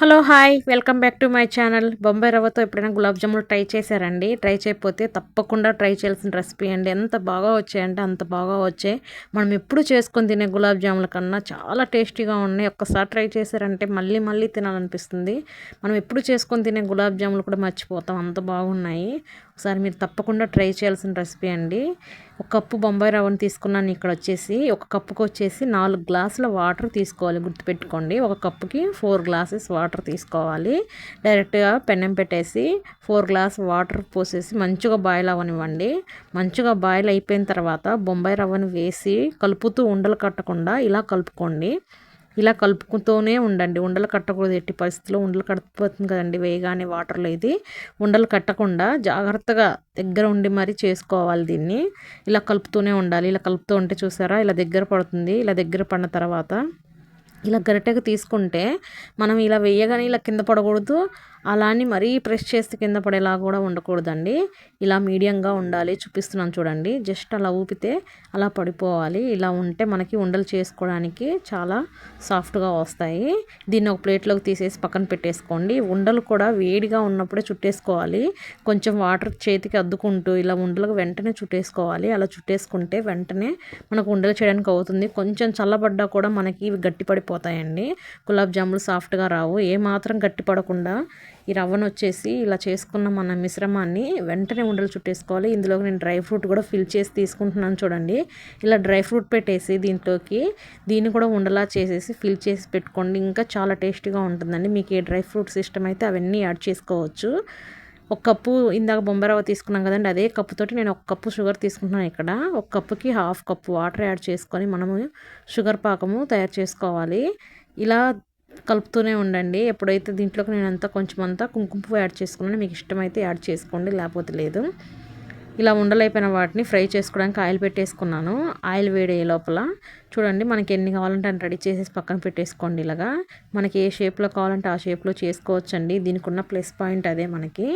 Hello hi welcome back to my channel. Bombay రవ్వతో ఎప్పుడైనా గులాబ్ జాములు ట్రై చేశారండి? ట్రై చేయకపోతే తప్పకుండా ట్రై చేయాల్సిన రెసిపీ అండి. ఎంత బాగా వచ్చాయంటే అంత బాగా వచ్చాయి. మనం ఎప్పుడు చేసుకొని తినే గులాబ్ జాముల కన్నా చాలా టేస్టీగా ఉన్నాయి. ఒక్కసారి ట్రై చేశారంటే మళ్ళీ మళ్ళీ తినాలనిపిస్తుంది. మనం ఎప్పుడు చేసుకొని తినే గులాబ్ జాములు కూడా మర్చిపోతాం. అంత బాగున్నాయి. ఒకసారి మీరు తప్పకుండా ట్రై చేయాల్సిన రెసిపీ అండి. ఒక కప్పు బొంబాయి రవ్వను తీసుకున్నాను ఇక్కడ వచ్చేసి. ఒక కప్పుకి వచ్చేసి నాలుగు గ్లాసుల వాటర్ తీసుకోవాలి. గుర్తుపెట్టుకోండి. ఒక కప్పుకి ఫోర్ గ్లాసెస్ వాటర్ తీసుకోవాలి. డైరెక్ట్గా పెన్నం పెట్టేసి ఫోర్ గ్లాస్ వాటర్ పోసేసి మంచిగా బాయిల్ అవ్వనివ్వండి మంచిగా బాయిల్ అయిపోయిన తర్వాత బొంబాయి రవ్వను వేసి కలుపుతూ ఉండలు కట్టకుండా ఇలా కలుపుకోండి. ఇలా కలుపుతూనే ఉండండి. ఉండలు కట్టకూడదు. ఎట్టి పరిస్థితిలో ఉండలు కట్టపోతుంది కదండి. వేయగానే వాటర్లో ఇది. ఉండలు కట్టకుండా జాగ్రత్తగా దగ్గర ఉండి మరీ చేసుకోవాలి దీన్ని. ఇలా కలుపుతూనే ఉండాలి. ఇలా కలుపుతూ ఉంటే చూసారా? ఇలా దగ్గర పడుతుంది. ఇలా దగ్గర పడిన తర్వాత ఇలా గరిటెగా తీసుకుంటే మనం ఇలా వేయగానే ఇలా కింద పడకూడదు. అలా అని మరీ ప్రెస్ చేస్తే కింద పడేలా కూడా ఉండకూడదండి. ఇలా మీడియంగా ఉండాలి చూపిస్తున్నాను చూడండి. జస్ట్ అలా ఊపితే అలా పడిపోవాలి. ఇలా ఉంటే మనకి ఉండలు చేసుకోవడానికి చాలా సాఫ్ట్గా వస్తాయి. దీన్ని ఒక ప్లేట్లోకి తీసేసి పక్కన పెట్టేసుకోండి. ఉండలు కూడా వేడిగా ఉన్నప్పుడే చుట్టేసుకోవాలి. కొంచెం వాటర్ చేతికి అద్దుకుంటూ ఇలా ఉండలకు వెంటనే చుట్టేసుకోవాలి. అలా చుట్టేసుకుంటే వెంటనే మనకు ఉండలు చేయడానికి అవుతుంది. కొంచెం చల్లబడ్డా కూడా మనకి ఇవి గట్టిపడిపోతాయండి. గులాబ్ జాములు సాఫ్ట్గా రావు. ఏ మాత్రం గట్టి పడకుండా ఈ రవ్వను వచ్చేసి ఇలా చేసుకున్న మన మిశ్రమాన్ని వెంటనే ఉండలు చుట్టేసుకోవాలి. ఇందులో నేను డ్రై ఫ్రూట్ కూడా ఫిల్ చేసి తీసుకుంటున్నాను చూడండి. ఇలా డ్రై ఫ్రూట్ పెట్టేసి దీంట్లోకి దీన్ని కూడా ఉండలా చేసేసి ఫిల్ చేసి పెట్టుకోండి. ఇంకా చాలా టేస్టీగా ఉంటుందండి. మీకు ఏ డ్రై ఫ్రూట్స్ ఇష్టం అయితే అవన్నీ యాడ్ చేసుకోవచ్చు. ఒక కప్పు ఇందాక బొంబరవ తీసుకున్నాం కదండి. అదే కప్పుతోటి నేను ఒక కప్పు షుగర్ తీసుకుంటున్నాను ఇక్కడ. ఒక కప్పుకి హాఫ్ కప్పు వాటర్ యాడ్ చేసుకొని మనము షుగర్ పాకము తయారు చేసుకోవాలి. ఇలా కలుపుతూనే ఉండండి. ఎప్పుడైతే దీంట్లోకి నేను అంతా కొంచెం అంతా కుంకుమ పువ్వు యాడ్ చేసుకున్నాను మీకు ఇష్టమైతే యాడ్ చేసుకోండి లేకపోతే లేదు. ఇలా ఉండలైపోయిన వాటిని ఫ్రై చేసుకోవడానికి ఆయిల్ పెట్టేసుకున్నాను. ఆయిల్ వేడే లోపల చూడండి మనకి ఎన్ని కావాలంటే అని రెడీ చేసేసి పక్కన పెట్టేసుకోండి ఇలాగా. మనకి ఏ షేప్లో కావాలంటే ఆ షేప్లో చేసుకోవచ్చండి. దీనికి ఉన్న ప్లస్ పాయింట్ అదే మనకి.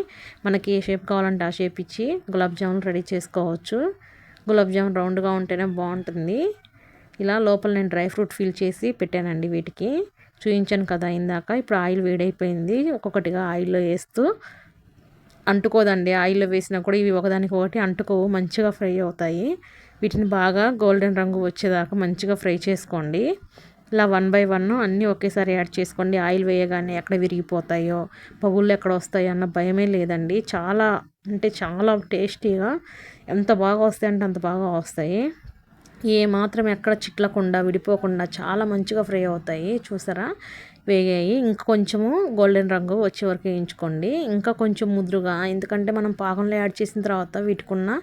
మనకి ఏ షేప్ కావాలంటే ఆ షేప్ ఇచ్చి గులాబ్ జామున్ రెడీ చేసుకోవచ్చు. గులాబ్ జామున్ రౌండ్గా ఉంటేనే బాగుంటుంది. ఇలా లోపల నేను డ్రై ఫ్రూట్ ఫిల్ చేసి పెట్టానండి వీటికి. చూపించాను కదా ఇందాక. ఇప్పుడు ఆయిల్ వేడైపోయింది. ఒక్కొక్కటిగా ఆయిల్లో వేస్తూ అంటుకోదండి. ఆయిల్లో వేసినా కూడా ఇవి ఒకదానికి ఒకటి అంటుకోవు. మంచిగా ఫ్రై అవుతాయి. వీటిని బాగా గోల్డెన్ రంగు వచ్చేదాకా మంచిగా ఫ్రై చేసుకోండి. ఇలా వన్ బై వన్ అన్నీ ఒకేసారి యాడ్ చేసుకోండి. ఆయిల్ వేయగానే ఎక్కడ విరిగిపోతాయో పగుళ్ళు ఎక్కడ వస్తాయో అన్న భయమే లేదండి. చాలా అంటే చాలా టేస్టీగా ఎంత బాగా వస్తాయంటే అంత బాగా వస్తాయి. ఏ మాత్రం ఎక్కడ చిట్లకుండా విడిపోకుండా చాలా మంచిగా ఫ్రై అవుతాయి. చూసారా? వేగాయి. ఇంకా కొంచెము గోల్డెన్ రంగు వచ్చే వరకు వేయించుకోండి. ఇంకా కొంచెం ముదురుగా ఎందుకంటే మనం పాకంలో యాడ్ చేసిన తర్వాత వీటికున్న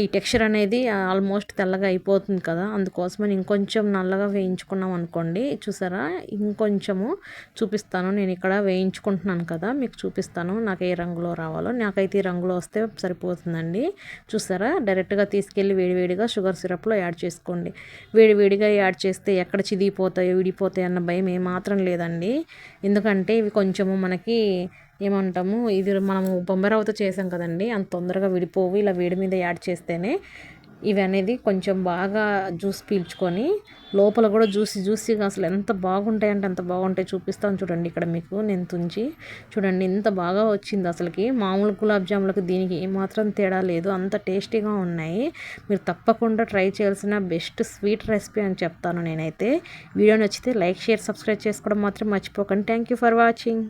ఈ టెక్స్చర్ అనేది ఆల్మోస్ట్ తెల్లగా అయిపోతుంది కదా. అందుకోసమని ఇంకొంచెం నల్లగా వేయించుకున్నాం అనుకోండి. చూసారా? ఇంకొంచెము చూపిస్తాను. నేను ఇక్కడ వేయించుకుంటున్నాను కదా. మీకు చూపిస్తాను నాకు ఏ రంగులో రావాలో. నాకైతే ఈ రంగులో వస్తే సరిపోతుందండి. చూసారా? డైరెక్ట్గా తీసుకెళ్ళి వేడివేడిగా షుగర్ సిరప్లో యాడ్ చేసుకోండి. వేడివేడిగా యాడ్ చేస్తే ఎక్కడ చిదిగిపోతాయో విడిపోతాయో అన్న భయం ఏమాత్రం లేదండి. ఎందుకంటే ఇవి కొంచెము మనకి ఏమంటాము? ఇది మనము బొమ్మరవతో చేసాం కదండి. అంత తొందరగా విడిపోవు. ఇలా వేడి మీద యాడ్ చేస్తేనే ఇవి అనేది కొంచెం బాగా జ్యూస్ పీల్చుకొని లోపల కూడా జ్యూసి జ్యూసీగా అసలు ఎంత బాగుంటాయి అంటే అంత బాగుంటాయి. చూపిస్తాను చూడండి ఇక్కడ మీకు. నేను తుంచి చూడండి ఎంత బాగా వచ్చింది అసలుకి. మామూలు గులాబ్ జాములకు దీనికి ఏమాత్రం తేడా లేదు. అంత టేస్టీగా ఉన్నాయి. మీరు తప్పకుండా ట్రై చేయాల్సిన బెస్ట్ స్వీట్ రెసిపీ అని చెప్తాను నేనైతే. వీడియో నచ్చితే లైక్ షేర్ సబ్స్క్రైబ్ చేసుకోవడం మాత్రం మర్చిపోకండి. Thank you for watching.